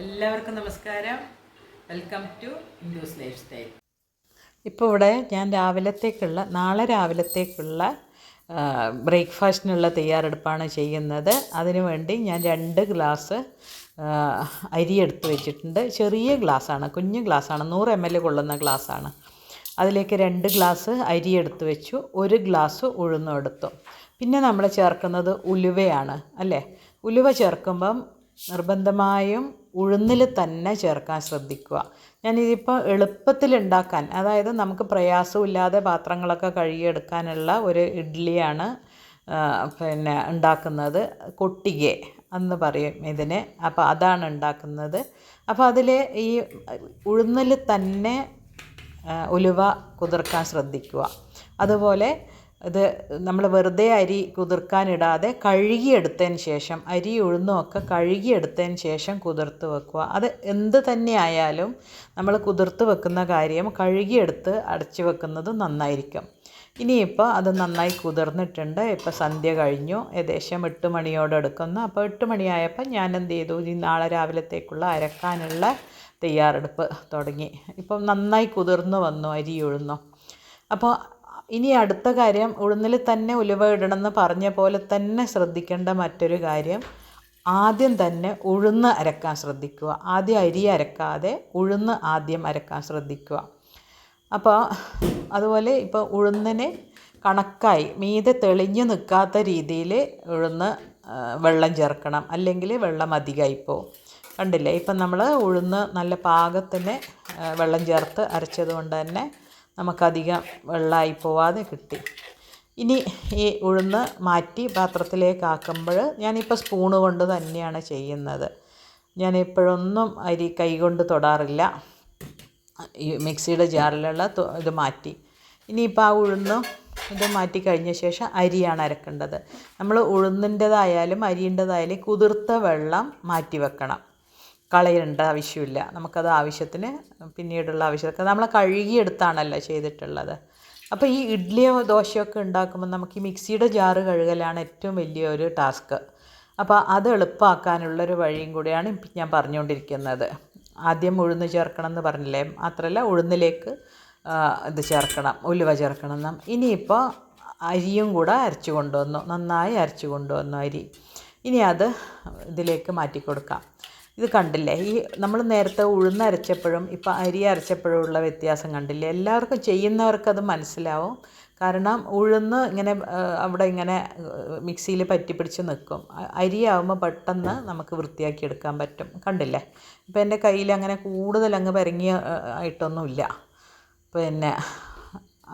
എല്ലാവർക്കും നമസ്കാരം. Welcome to Indu's life style ഇപ്പോൾ ഇവിടെ ഞാൻ രാവിലത്തേക്കുള്ള നാളെ രാവിലത്തേക്കുള്ള ബ്രേക്ക്ഫാസ്റ്റിനുള്ള തയ്യാറെടുപ്പാണ് ചെയ്യുന്നത്. അതിനുവേണ്ടി ഞാൻ രണ്ട് ഗ്ലാസ് അരി എടുത്ത് വെച്ചിട്ടുണ്ട്. ചെറിയ ഗ്ലാസ്സാണ് കുഞ്ഞു ഗ്ലാസ്സാണ് നൂറ് എം എൽ കൊള്ളുന്ന ഗ്ലാസ്സാണ്. അതിലേക്ക് രണ്ട് ഗ്ലാസ് അരി എടുത്ത് വെച്ചു ഒരു ഗ്ലാസ് ഉഴുന്നും എടുത്തു. പിന്നെ നമ്മൾ ചേർക്കുന്നത് ഉലുവയാണ് അല്ലേ? ഉലുവ ചേർക്കുമ്പം നിർബന്ധമായും ഉഴുന്നിൽ തന്നെ ചേർക്കാൻ ശ്രദ്ധിക്കുക. ഞാനിതിപ്പോൾ എളുപ്പത്തിൽ ഉണ്ടാക്കാൻ അതായത് നമുക്ക് പ്രയാസമില്ലാതെ പാത്രങ്ങളൊക്കെ കഴുകിയെടുക്കാനുള്ള ഒരു ഇഡ്ഡലിയാണ് പിന്നെ ഉണ്ടാക്കുന്നത് കൊട്ടിക എന്ന് പറയും ഇതിന്. അപ്പോൾ അതാണ് ഉണ്ടാക്കുന്നത്. അപ്പോൾ അതിൽ ഈ ഉഴുന്നിൽ തന്നെ ഉലുവ കുതിർക്കാൻ ശ്രദ്ധിക്കുക. അതുപോലെ ഇത് നമ്മൾ വെറുതെ അരി കുതിർക്കാനിടാതെ കഴുകിയെടുത്തതിന് ശേഷം അരി ഉഴുന്നുമൊക്കെ കഴുകിയെടുത്തതിന് ശേഷം കുതിർത്ത് വെക്കുക. അത് എന്ത് തന്നെ ആയാലും നമ്മൾ കുതിർത്ത് വെക്കുന്ന കാര്യം കഴുകിയെടുത്ത് അടച്ച് വെക്കുന്നത് നന്നായിരിക്കും. ഇനിയിപ്പോൾ അത് നന്നായി കുതിർന്നിട്ടുണ്ട്. ഇപ്പോൾ സന്ധ്യ കഴിഞ്ഞു. ഏകദേശം എട്ട് മണിയോടെ എടുക്കുന്നു. അപ്പോൾ എട്ട് മണിയായപ്പോൾ ഞാൻ എന്ത് ചെയ്തു ഈ നാളെ രാവിലത്തേക്കുള്ള അരക്കാനുള്ള തയ്യാറെടുപ്പ് തുടങ്ങി. ഇപ്പം നന്നായി കുതിർന്നു വന്നു അരി ഉഴുന്നു. അപ്പോൾ ഇനി അടുത്ത കാര്യം ഉഴുന്നിൽ തന്നെ ഉലുവ ഇടണമെന്ന് പറഞ്ഞ പോലെ തന്നെ ശ്രദ്ധിക്കേണ്ട മറ്റൊരു കാര്യം ആദ്യം തന്നെ ഉഴുന്ന് അരക്കാൻ ശ്രദ്ധിക്കുക. ആദ്യം അരി അരക്കാതെ ഉഴുന്ന് ആദ്യം അരക്കാൻ ശ്രദ്ധിക്കുക. അപ്പോൾ അതുപോലെ ഇപ്പോൾ ഉഴുന്നിന് കണക്കായി മീതെ തെളിഞ്ഞു നിൽക്കാത്ത രീതിയിൽ ഉഴുന്ന് വെള്ളം ചേർക്കണം. അല്ലെങ്കിൽ വെള്ളം അധികമായി പോകും. കണ്ടില്ലേ? ഇപ്പം നമ്മൾ ഉഴുന്ന് നല്ല പാകത്തിന് വെള്ളം ചേർത്ത് അരച്ചത് കൊണ്ട് തന്നെ നമുക്കധികം വെള്ളമായി പോവാതെ കിട്ടി. ഇനി ഈ ഉഴുന്ന് മാറ്റി പാത്രത്തിലേക്ക് ആക്കുമ്പോൾ ഞാനിപ്പോൾ സ്പൂണ് കൊണ്ട് തന്നെയാണ് ചെയ്യുന്നത്. ഞാൻ ഇപ്പോഴൊന്നും അരി കൈ കൊണ്ട് തൊടാറില്ല. ഈ മിക്സിയുടെ ജാറിലുള്ള ഇത് മാറ്റി. ഇനിയിപ്പോൾ ആ ഉഴുന്നും ഇത് മാറ്റി കഴിഞ്ഞ ശേഷം അരിയാണ് അരക്കേണ്ടത്. നമ്മൾ ഉഴുന്നിന്റെതായാലും അരിന്റെതായാലും കുതിർത്ത വെള്ളം മാറ്റി വെക്കണം. കളയേണ്ട ആവശ്യമില്ല. നമുക്കത് ആവശ്യത്തിന് പിന്നീടുള്ള ആവശ്യത്തിന് നമ്മൾ കഴുകിയെടുത്താണല്ലോ ചെയ്തിട്ടുള്ളത്. അപ്പോൾ ഈ ഇഡ്ഡലിയോ ദോശയൊക്കെ ഉണ്ടാക്കുമ്പോൾ നമുക്ക് ഈ മിക്സിയുടെ ജാറ് കഴുകലാണ് ഏറ്റവും വലിയ ഒരു ടാസ്ക്. അപ്പോൾ അത് എളുപ്പമാക്കാനുള്ളൊരു വഴിയും കൂടിയാണ് ഞാൻ പറഞ്ഞുകൊണ്ടിരിക്കുന്നത്. ആദ്യം ഉഴുന്ന് ചേർക്കണം എന്ന് പറഞ്ഞില്ലേ? മാത്രമല്ല ഉഴുന്നിലേക്ക് ഇത് ചേർക്കണം ഉലുവ ചേർക്കണം നം ഇനിയിപ്പോൾ അരിയും കൂടെ അരച്ചു കൊണ്ടുവന്നു. നന്നായി അരച്ചു കൊണ്ടുവന്നു അരി. ഇനി അത് ഇതിലേക്ക് മാറ്റി കൊടുക്കാം ഇത് കണ്ടില്ലേ? ഈ നമ്മൾ നേരത്തെ ഉഴുന്ന് അരച്ചപ്പോഴും അരി അരച്ചപ്പോഴും ഉള്ള വ്യത്യാസം കണ്ടില്ലേ? എല്ലാവർക്കും ചെയ്യുന്നവർക്കത് മനസ്സിലാവും. കാരണം ഉഴുന്ന് ഇങ്ങനെ അവിടെ ഇങ്ങനെ മിക്സിയിൽ പറ്റി പിടിച്ച് നിൽക്കും അരിയാവുമ്പോൾ പെട്ടെന്ന് നമുക്ക് വൃത്തിയാക്കി എടുക്കാൻ പറ്റും. കണ്ടില്ലേ? ഇപ്പം എന്റെ കയ്യിൽ അങ്ങനെ കൂടുതൽ അങ്ങ് പരങ്ങിയ ആയിട്ടൊന്നുമില്ല. പിന്നെ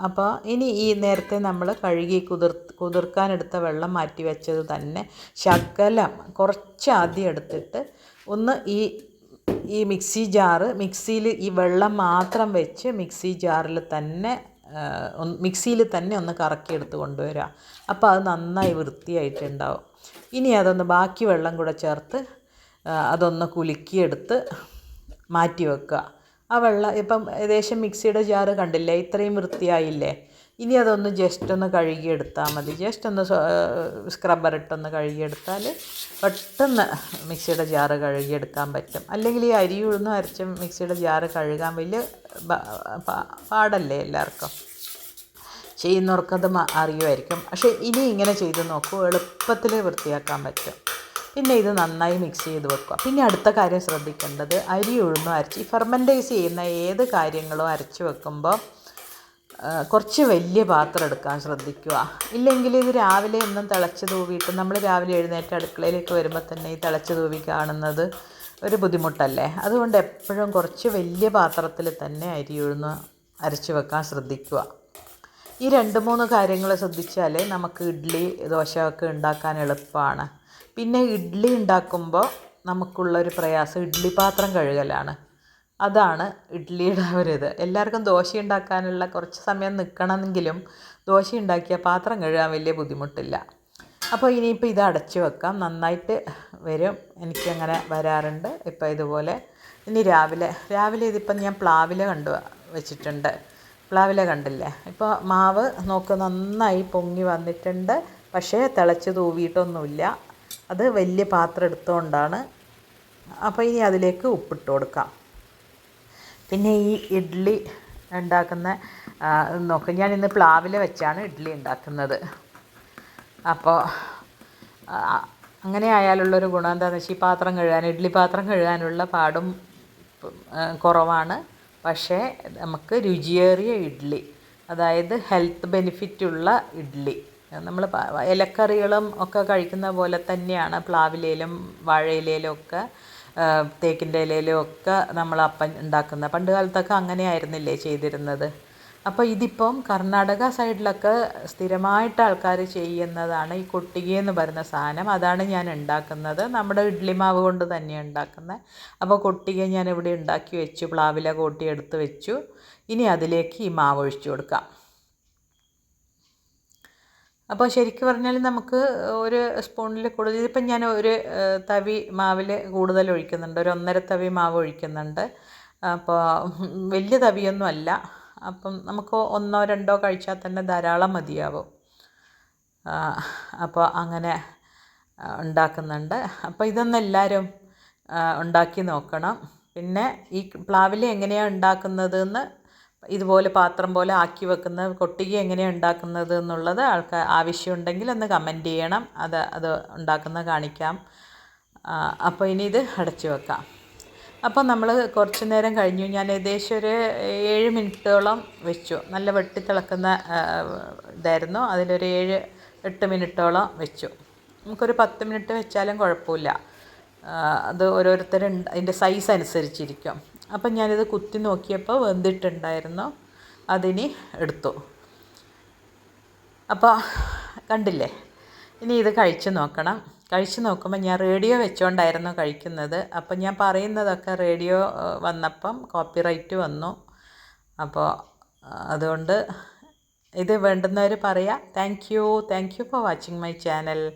അപ്പോൾ ഇനി ഈ നേരത്തെ നമ്മൾ കഴുകി കുതിർ കുതിർക്കാനെടുത്ത വെള്ളം മാറ്റി വെച്ചത് തന്നെ ശകലം കുറച്ച് ആദ്യം എടുത്തിട്ട് ഒന്ന് ഈ ഈ മിക്സി ജാറ് മിക്സിയിൽ ഈ വെള്ളം മാത്രം വെച്ച് മിക്സി ജാറിൽ തന്നെ മിക്സിയിൽ തന്നെ ഒന്ന് കറക്കിയെടുത്ത് കൊണ്ടുവരിക അപ്പോൾ അത് നന്നായി വൃത്തിയായിട്ടുണ്ടാവും. ഇനി അതൊന്ന് ബാക്കി വെള്ളം കൂടെ ചേർത്ത് അതൊന്ന് കുലുക്കിയെടുത്ത് മാറ്റി വെക്കുക. ആ വെള്ളം ഇപ്പം ഏകദേശം മിക്സിയുടെ ജാറ് കണ്ടില്ലേ? ഇത്രയും വൃത്തിയായില്ലേ? ഇനി അതൊന്ന് ജസ്റ്റ് ഒന്ന് കഴുകിയെടുത്താൽ മതി. ജസ്റ്റ് ഒന്ന് സ്ക്രബ്ബർ ഇട്ടൊന്ന് കഴുകിയെടുത്താൽ പെട്ടെന്ന് മിക്സിയുടെ ജാറ് കഴുകിയെടുക്കാൻ പറ്റും. അല്ലെങ്കിൽ ഈ അരി ഉഴുന്നും അരച്ച മിക്സിയുടെ ജാറ് കഴുകാൻ വലിയ പാടല്ലേ എല്ലാവർക്കും? ചെയ്യുന്നവർക്കത് അറിയുമായിരിക്കും. പക്ഷേ ഇനി ഇങ്ങനെ ചെയ്ത് നോക്കൂ എളുപ്പത്തിൽ വൃത്തിയാക്കാൻ പറ്റും. പിന്നെ ഇത് നന്നായി മിക്സ് ചെയ്ത് വെക്കുക. പിന്നെ അടുത്ത കാര്യം ശ്രദ്ധിക്കേണ്ടത് അരി ഉഴുന്നും അരച്ച് ഫെർമെന്റൈസ് ചെയ്യുന്ന ഏത് കാര്യങ്ങളും അരച്ച് വെക്കുമ്പോൾ കുറച്ച് വലിയ പാത്രം എടുക്കാൻ ശ്രദ്ധിക്കുക. ഇല്ലെങ്കിൽ ഇത് രാവിലെ ഒന്നും തിളച്ച് തൂവിയിട്ട് നമ്മൾ രാവിലെ എഴുന്നേറ്റ് അടുക്കളയിലേക്ക് വരുമ്പോൾ തന്നെ ഈ തിളച്ച് തൂവി കാണുന്നത് ഒരു ബുദ്ധിമുട്ടല്ലേ? അതുകൊണ്ട് എപ്പോഴും കുറച്ച് വലിയ പാത്രത്തിൽ തന്നെ അരി ഉഴുന്ന് അരച്ച് വെക്കാൻ ശ്രദ്ധിക്കുക. ഈ രണ്ട് മൂന്ന് കാര്യങ്ങൾ ശ്രദ്ധിച്ചാൽ നമുക്ക് ഇഡ്ഡലി ഒക്കെ ഉണ്ടാക്കാൻ എളുപ്പമാണ്. പിന്നെ ഇഡ്ഡലി ഉണ്ടാക്കുമ്പോൾ നമുക്കുള്ളൊരു പ്രയാസം ഇഡ്ഡലി പാത്രം കഴുകലാണ്. അതാണ് ഇഡ്ഡലിയുടെ ഇത്. എല്ലാവർക്കും ദോശ ഉണ്ടാക്കാനുള്ള കുറച്ച് സമയം നിൽക്കണമെങ്കിലും ദോശ ഉണ്ടാക്കിയ പാത്രം കഴുകാൻ വലിയ ബുദ്ധിമുട്ടില്ല. അപ്പോൾ ഇനിയിപ്പോൾ ഇത് അടച്ചു വെക്കാം. നന്നായിട്ട് വരും. എനിക്കങ്ങനെ വരാറുണ്ട്. ഇപ്പോൾ ഇതുപോലെ ഇനി രാവിലെ രാവിലെ ഇതിപ്പം ഞാൻ പ്ലാവില കണ്ടു വെച്ചിട്ടുണ്ട്. പ്ലാവില കണ്ടില്ലേ? ഇപ്പോൾ മാവ് നോക്ക് നന്നായി പൊങ്ങി വന്നിട്ടുണ്ട്. പക്ഷേ തിളച്ച് തൂവിയിട്ടൊന്നുമില്ല. അത് വലിയ പാത്രം എടുത്തുകൊണ്ടാണ് അപ്പോൾ ഇനി അതിലേക്ക് ഉപ്പിട്ട് കൊടുക്കാം. പിന്നെ ഈ ഇഡ്ഡലി ഉണ്ടാക്കുന്ന നോക്ക്. ഞാൻ ഇന്ന് പ്ലാവിൽ വെച്ചാണ് ഇഡ്ഡലി ഉണ്ടാക്കുന്നത്. അപ്പോൾ അങ്ങനെ ആയാലുള്ളൊരു ഗുണം എന്താണെന്ന് വെച്ചാൽ ഈ പാത്രം കഴുകാൻ ഇഡ്ഡലി പാത്രം കഴുകാനുള്ള പാടും കുറവാണ്. പക്ഷേ നമുക്ക് രുചിയേറിയ ഇഡ്ഡലി അതായത് ഹെൽത്ത് ബെനിഫിറ്റുള്ള ഇഡ്ഡലി നമ്മൾ ഇലക്കറികളും ഒക്കെ കഴിക്കുന്ന പോലെ തന്നെയാണ് പ്ലാവിലയിലും വാഴയിലയിലും ഒക്കെ തേക്കിന്റെ ഇലയിലും ഒക്കെ നമ്മൾ അപ്പം ഉണ്ടാക്കുന്ന പണ്ട് കാലത്തൊക്കെ അങ്ങനെ ആയിരുന്നില്ലേ ചെയ്തിരുന്നത്. അപ്പോൾ ഇതിപ്പം കർണാടക സൈഡിലൊക്കെ സ്ഥിരമായിട്ട് ആൾക്കാർ ചെയ്യുന്നതാണ് ഈ കൊട്ടിക എന്ന് പറയുന്ന സാധനം. അതാണ് ഞാൻ ഉണ്ടാക്കുന്നത്. നമ്മുടെ ഇഡ്ഡലി മാവ് കൊണ്ട് തന്നെയാണ് ഉണ്ടാക്കുന്നത് അപ്പോൾ കൊട്ടിക ഞാൻ ഇവിടെ ഉണ്ടാക്കി വെച്ചു പ്ലാവില കൂട്ടി എടുത്ത് വെച്ചു. ഇനി അതിലേക്ക് ഈ മാവ് ഒഴിച്ചു കൊടുക്കാം. അപ്പോൾ ശരിക്കും പറഞ്ഞാൽ നമുക്ക് ഒരു സ്പൂണിൽ കൂടുതൽ ഇതിപ്പം ഞാൻ ഒരു തവി മാവിൽ കൂടുതൽ ഒഴിക്കുന്നുണ്ട്. ഒരു ഒന്നര തവി മാവ് ഒഴിക്കുന്നുണ്ട്. അപ്പോൾ വലിയ തവിയൊന്നും അല്ല. അപ്പം നമുക്ക് ഒന്നോ രണ്ടോ കഴിച്ചാൽ തന്നെ ധാരാളം മതിയാവും. അപ്പോൾ അങ്ങനെ ഉണ്ടാക്കുന്നുണ്ട്. അപ്പോൾ ഇതൊന്നും എല്ലാവരും ഉണ്ടാക്കി നോക്കണം. പിന്നെ ഈ പ്ലാവിൽ എങ്ങനെയാണ് ഉണ്ടാക്കുന്നതെന്ന് ഇതുപോലെ പാത്രം പോലെ ആക്കി വെക്കുന്ന കൊട്ടിക എങ്ങനെയാണ് ഉണ്ടാക്കുന്നത് എന്നുള്ളത് ആൾക്കാർ ആവശ്യമുണ്ടെങ്കിൽ ഒന്ന് കമന്റ് ചെയ്യണം. അത് അത് ഉണ്ടാക്കുന്ന കാണിക്കാം. അപ്പോൾ ഇനി ഇത് അടച്ചു വെക്കാം. അപ്പോൾ നമ്മൾ കുറച്ച് നേരം കഴിഞ്ഞു. ഞാൻ ഏകദേശം ഒരു ഏഴ് മിനിറ്റോളം വെച്ചു. നല്ല വെട്ടി തിളക്കുന്ന ഇതായിരുന്നു. അതിലൊരു ഏഴ് എട്ട് മിനിറ്റോളം വെച്ചു. നമുക്കൊരു പത്ത് മിനിറ്റ് വെച്ചാലും കുഴപ്പമില്ല. അത് ഓരോരുത്തരും അതിന്റെ സൈസ് അനുസരിച്ചിരിക്കും. അപ്പം ഞാനിത് കുത്തി നോക്കിയപ്പോൾ വെന്തിട്ടുണ്ടായിരുന്നു. അതിനി എടുത്തു. അപ്പോൾ കണ്ടില്ലേ? ഇനി ഇത് കഴിച്ച് നോക്കണം. കഴിച്ച് നോക്കുമ്പോൾ ഞാൻ റേഡിയോ വെച്ചുകൊണ്ടായിരുന്നു കഴിക്കുന്നത്. അപ്പം ഞാൻ പറയുന്നതൊക്കെ റേഡിയോ വന്നപ്പം കോപ്പിറൈറ്റ് വന്നു. അപ്പോൾ അതുകൊണ്ട് ഇത് വേണ്ടുന്നവർ പറയാം. Thank you. Thank you for watching my channel.